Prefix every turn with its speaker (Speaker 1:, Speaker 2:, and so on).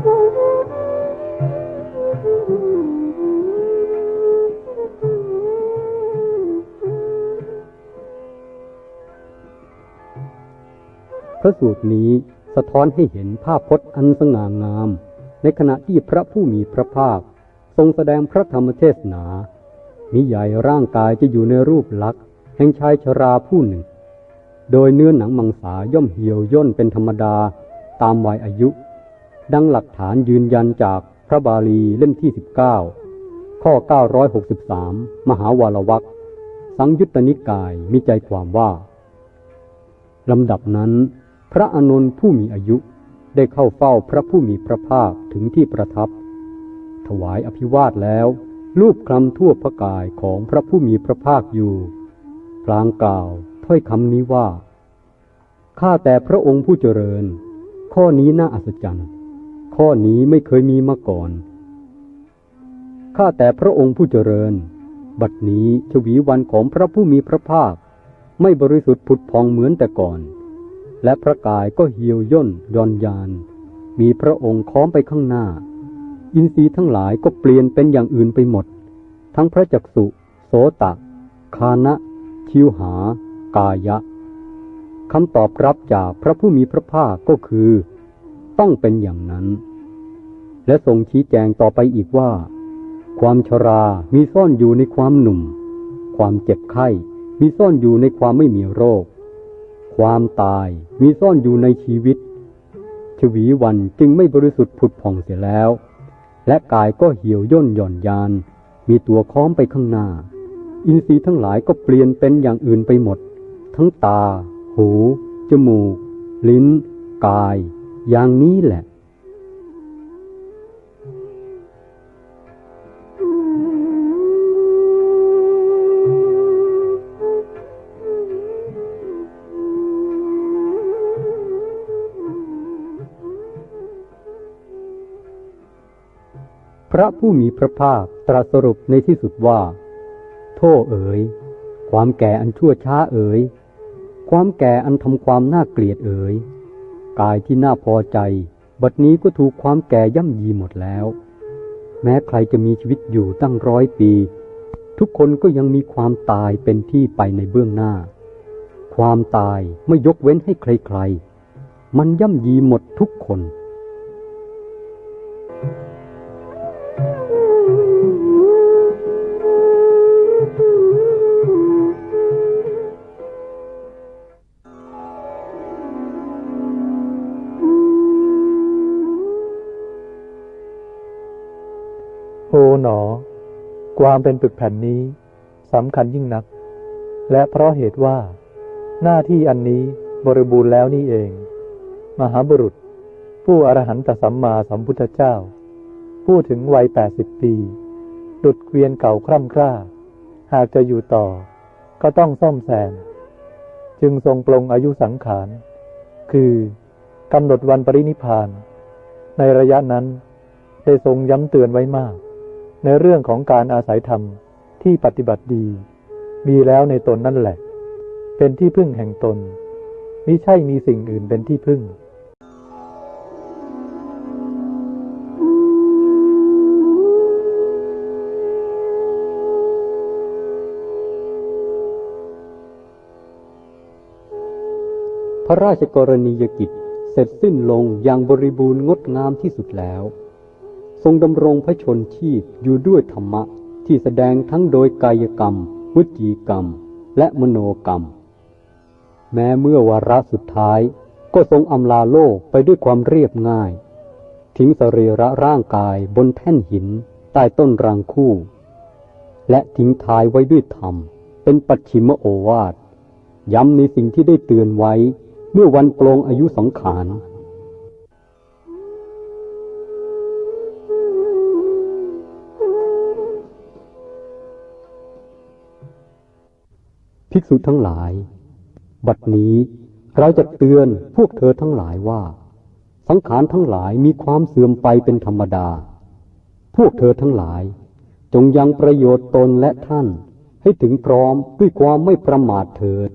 Speaker 1: พระสูตรนี้สะท้อนให้เห็นภาพพจน์อันสง่างาม ในขณะที่พระผู้มีพระภาค ทรงแสดงพระธรรมเทศนานิยายร่างกายจะอยู่ในรูปลักษณ์แห่งชายชราผู้หนึ่ง โดยเนื้อหนังมังสาย่อมเหี่ยวย่นเป็นธรรมดาตามวัยอายุ ดังหลักฐานยืนยันจากพระบาลีเล่มที่ 19 ข้อ 963 มหาวารวักสังยุตตนิกายมีใจความว่าลำดับนั้น พระอานนท์ผู้มีอายุได้เข้าเฝ้าพระผู้มีพระภาคถึงที่ประทับ ถวายอภิวาทแล้ว รูปคลำทั่วพระกายของพระผู้มีพระภาคอยู่ พลางกล่าวถ้อยคำนี้ว่า ข้าแต่พระองค์ผู้เจริญ ข้อนี้น่าอัศจรรย์ ข้อนี้ไม่เคยมีมาก่อน ข้าแต่พระองค์ผู้เจริญ บัดนี้ชวีวันของพระผู้มีพระภาค ไม่บริสุทธิ์ผุดพองเหมือนแต่ก่อน และพระกายก็เหี่ยวย่นย่อนยาน มีพระองค์ค้อมไปข้างหน้า อินทรีย์ทั้งหลายก็เปลี่ยนเป็นอย่างอื่นไปหมด ทั้งพระจักสุ โสตะ คานะ ชิวหา กายะคำตอบรับจากพระผู้มีพระภาคก็คือ ต้องเป็นอย่างนั้น และทรงชี้แจงต่อไปอีกว่า ความชรามีซ่อนอยู่ในความหนุ่ม ความเจ็บไข้มีซ่อนอยู่ในความไม่มีโรค ความตายมีซ่อนอยู่ในชีวิต ชวีวันจึงไม่บริสุทธิ์ผุดผ่องเสียแล้ว และกายก็เหี่ยวย่นหย่อนยาน มีตัวค้อมไปข้างหน้า อินทรีย์ทั้งหลายก็เปลี่ยนเป็นอย่างอื่นไปหมด ทั้งตา หู จมูก ลิ้น กาย อย่างนี้แหละ ระผู้มีพระภาคตรัสสรุปในที่สุดว่า โทษเอ๋ย ความแก่อันชั่วช้าเอ๋ย ความแก่อันทำความน่าเกลียดเอ๋ย กายที่น่าพอใจ บัดนี้ก็ถูกความแก่ย่ำยีหมดแล้ว แม้ใครจะมีชีวิตอยู่ตั้งร้อยปี ทุกคนก็ยังมีความตายเป็นที่ไปในเบื้องหน้า ความตายไม่ยกเว้นให้ใครๆ มันย่ำยีหมดทุกคน
Speaker 2: โอ๋หนอ ความเป็นปึกแผ่นนี้สำคัญยิ่งนัก และเพราะเหตุว่า หน้าที่อันนี้บริบูรณ์แล้วนี่เอง มหาบุรุษ ผู้อรหันตสัมมาสัมพุทธเจ้าพูดถึงวัยแปดสิบปี ดุดเกวียนเก่าคร่ำคร่า หากจะอยู่ต่อ ก็ต้องซ่อมแซม จึงทรงปลงอายุสังขาร คือกำหนดวันปรินิพาน ในระยะนั้นได้ทรงย้ำเตือนไว้มาก ในเรื่องของการอาศัยธรรมที่ปฏิบัติดี มีแล้วในตนนั่นแหละ เป็นที่พึ่งแห่งตนมิใช่มีสิ่งอื่นเป็นที่พึ่ง
Speaker 1: พระราชกรณียกิจเสร็จสิ้นลงอย่างบริบูรณ์งดงามที่สุดแล้ว ทรงดำรงพระชนชีพอยู่ด้วยธรรมะที่แสดงทั้งโดยกายกรรมวจีกรรม และมโนกรรม แม้เมื่อวาระสุดท้ายก็ทรงอำลาโลกไปด้วยความเรียบง่าย ทิ้งสรีระร่างกายบนแท่นหินใต้ต้นรังคู่ และทิ้งท้ายไว้ด้วยธรรม เป็นปัจฉิมโอวาท ย้ำในสิ่งที่ได้เตือนไว้เมื่อวันปลงอายุสังขาร ภิกษุทั้งหลาย บัดนี้เราจะเตือนพวกเธอทั้งหลายว่า สังขารทั้งหลายมีความเสื่อมไปเป็นธรรมดา พวกเธอทั้งหลาย จงยังประโยชน์ตนและท่านให้ถึงพร้อมด้วยความไม่ประมาทเถิด